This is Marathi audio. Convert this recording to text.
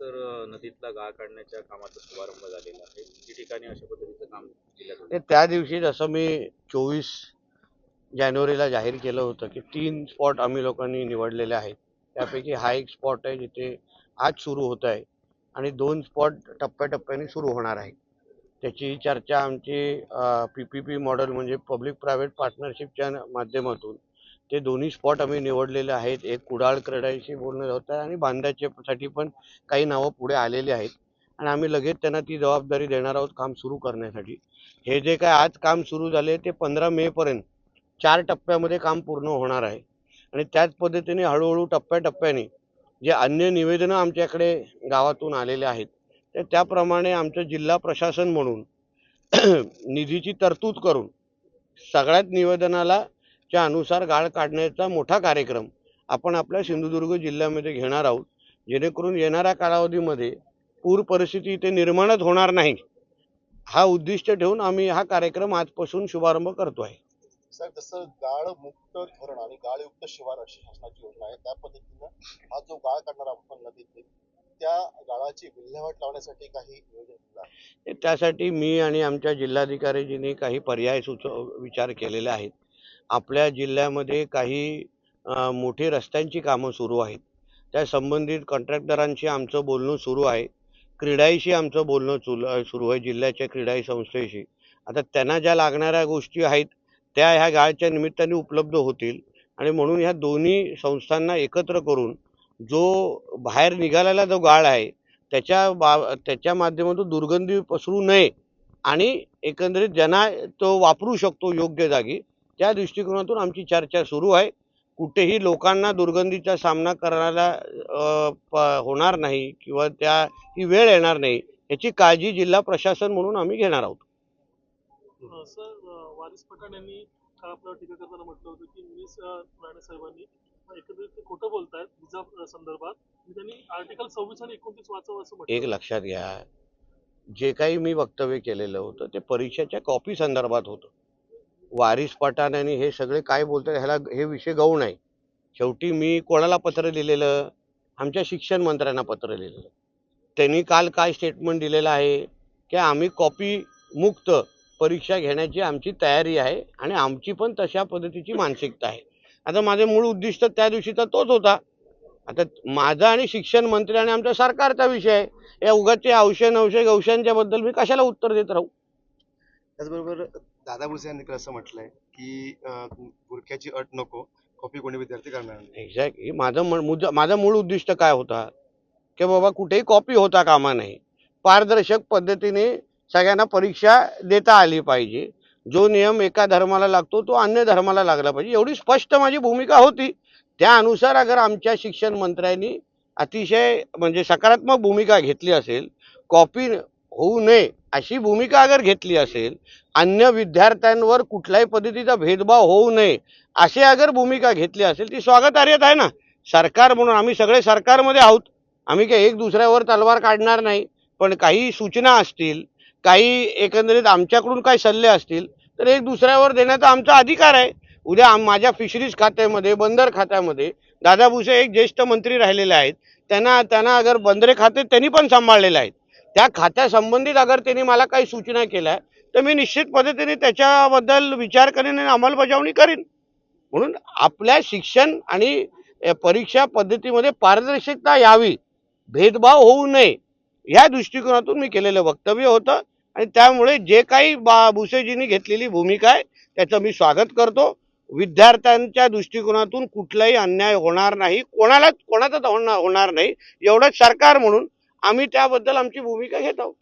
सर नदीतला गाळ काढण्याच्या कामाचा शुभारंभ झालेला आहे. किती ठिकाणी अशा पद्धतीचं काम केलं ते त्या दिवशी जसं मी चोवीस जानेवारीला जाहीर केलं होतं की तीन स्पॉट आम्ही लोकांनी निवडलेले आहेत. त्यापैकी हा एक स्पॉट आहे जिथे आज सुरू होत आहे आणि दोन स्पॉट टप्प्याटप्प्याने सुरू होणार आहे त्याची चर्चा आमची पी पी पी मॉडेल म्हणजे पब्लिक प्रायव्हेट पार्टनरशिपच्या माध्यमातून ते दोन्ही स्पॉट आम्ही निवडलेले आहेत. एक कुडाळ क्रेडाईशी बोलणं होतं आहे आणि बांधाच्यासाठी पण काही नावं पुढे आलेली आहेत. आणि आम्ही लगेच त्यांना ती जबाबदारी देणार आहोत काम सुरू करण्यासाठी. हे जे काय आज काम सुरू झाले ते पंधरा मेपर्यंत चार टप्प्यामध्ये काम पूर्ण होणार आहे. आणि त्याच पद्धतीने हळूहळू टप्प्याटप्प्याने जे अन्य निवेदनं आमच्याकडे गावातून आलेले आहेत तर त्याप्रमाणे आमचं जिल्हा प्रशासन म्हणून निधीची तरतूद करून सगळ्यात निवेदनाला च्या अनुसार गाळ काढण्याचा मोठा कार्यक्रम आपण आपल्या सिंधुदुर्ग जिल्ह्यामध्ये घेणार आहोत. जेणेकरून येणाऱ्या कालावधीमध्ये पूर परिस्थिती इथे निर्माणच होणार नाही. हा उद्दिष्ट ठेवून आम्ही हा कार्यक्रम आजपासून शुभारंभ करतो आहे. साहेब जसं गाळ मुक्त धरण आणि गाळयुक्त शिवार अशी शासनाची योजना आहे त्या पद्धतीनं हा जो गाळ काढणार आपण नदीत त्या गाळाची विल्हेवाट लावण्यासाठी काही नियोजन त्यासाठी मी आणि आमच्या जिल्हाधिकारीजींनी काही पर्याय सुच विचार केलेले आहेत. आपल्या जिल्ह्यामध्ये काही मोठी रस्त्यांची कामं सुरू आहेत. त्या संबंधित कॉन्ट्रॅक्टरांशी आमचं बोलणं सुरू आहे. क्रीडाईशी आमचं बोलणं चुल सुरू आहे जिल्ह्याच्या क्रीडाई संस्थेशी. आता त्यांना ज्या लागणाऱ्या गोष्टी आहेत त्या ह्या गाळच्या निमित्ताने उपलब्ध होतील. आणि म्हणून ह्या दोन्ही संस्थांना एकत्र करून जो बाहेर निघालेला जो गाळ आहे त्याच्या बा त्याच्या माध्यमातून दुर्गंधी पसरू नये. आणि एकंदरीत ज्यांना तो वापरू शकतो योग्य जागी त्या दृष्टिकोनातून आमची चर्चा सुरू आहे. कुठेही लोकांना दुर्गंधीचा सामना करायला होणार नाही किंवा त्या ही वेळ येणार नाही याची काळजी जिल्हा प्रशासन म्हणून आम्ही घेणार आहोत. सर वारिस पठाण यांनी काल आपल्यावर टीका करताना म्हटलं होतं की निलेश अ, राणे साहेबांनी एकंदरीत ते खोटं बोलतायत विजा अ, संदर्भात. त्यांनी आर्टिकल सव्वीस आणि एकोणतीस वाचावं असं एक लक्षात घ्या. जे काही मी वक्तव्य केलेलं होतं ते परीक्षेच्या कॉपी संदर्भात होतं. वारिस पठाण आणि हे सगळे काय बोलतात ह्याला हे विषय गौण आहे. शेवटी मी कोणाला पत्र लिहिलेलं? आमच्या शिक्षण मंत्र्यांना पत्र लिहिलेलं. त्यांनी काल काय स्टेटमेंट दिलेलं आहे? की आम्ही कॉपी मुक्त परीक्षा घेण्याची आमची तयारी आहे आणि आमची पण तशा पद्धतीची मानसिकता आहे. आता माझे मूळ उद्दिष्ट त्या दिवशीचा तोच होता. आता माझा आणि शिक्षण मंत्री आणि आमच्या सरकारचा विषय आहे. या उगाचे औषध औषध गौशांच्या बद्दल मी कशाला उत्तर देत राहू? त्याचबरोबर दादा भुसे यांनी असं म्हटलंय की गुरख्याची बुरख्याची अट नको कॉपी कोणी विद्यार्थी करणार नाही. एक्झॅक्टली माझं म- मुद्दा माझा मूळ उद्दिष्ट काय होता? की बाबा कुठेही कॉपी होता कामा नाही पारदर्शक पद्धतीने सगळ्यांना परीक्षा देता आली पाहिजे. जो नियम एका धर्माला लागतो तो अन्य धर्माला लागला पाहिजे. एवढी स्पष्ट माझी भूमिका होती. त्या अनुसार अगर आमच्या शिक्षण मंत्र्यांनी अतिशय म्हणजे सकारात्मक भूमिका घेतली असेल कॉपी होऊ नये अशी भूमिका अगर घेतली असेल अन्य विद्यार्थ्यांवर कुठल्याही पद्धतीचा भेदभाव होऊ नये अशी अगर भूमिका घेतली असेल ती स्वागतार्हत आहे ना. सरकार म्हणून आम्ही सगळे सरकारमध्ये आहोत. आम्ही काही एक दुसऱ्यावर तलवार काढणार नाही. पण काही सूचना असतील काही एकंदरीत आमच्याकडून काही सल्ले असतील तर एक दुसऱ्यावर देण्याचा आमचा अधिकार आहे. उद्या माझ्या फिशरीज खात्यामध्ये बंदर खात्यामध्ये दादा भुसे एक ज्येष्ठ मंत्री राहिलेले आहेत. त्यांना त्यांना अगर बंदरे खाते त्यांनी पण सांभाळलेले आहेत. त्या खात्यासंबंधित अगर त्यांनी मला काही सूचना केल्या तर मी निश्चित पद्धतीने त्याच्याबद्दल विचार करेन आणि अंमलबजावणी करेन. म्हणून आपल्या शिक्षण आणि परीक्षा पद्धतीमध्ये पारदर्शकता यावी भेदभाव होऊ नये या दृष्टिकोनातून मी केलेलं वक्तव्य होतं. आणि त्यामुळे जे काही बा भुसेजींनी घेतलेली भूमिका आहे त्याचं मी स्वागत करतो. विद्यार्थ्यांच्या दृष्टिकोनातून कुठलाही अन्याय होणार नाही कोणालाच कोणाचाच होणार होणार नाही एवढंच सरकार म्हणून आम्ही त्याबद्दल आमची भूमिका घेत आहोत.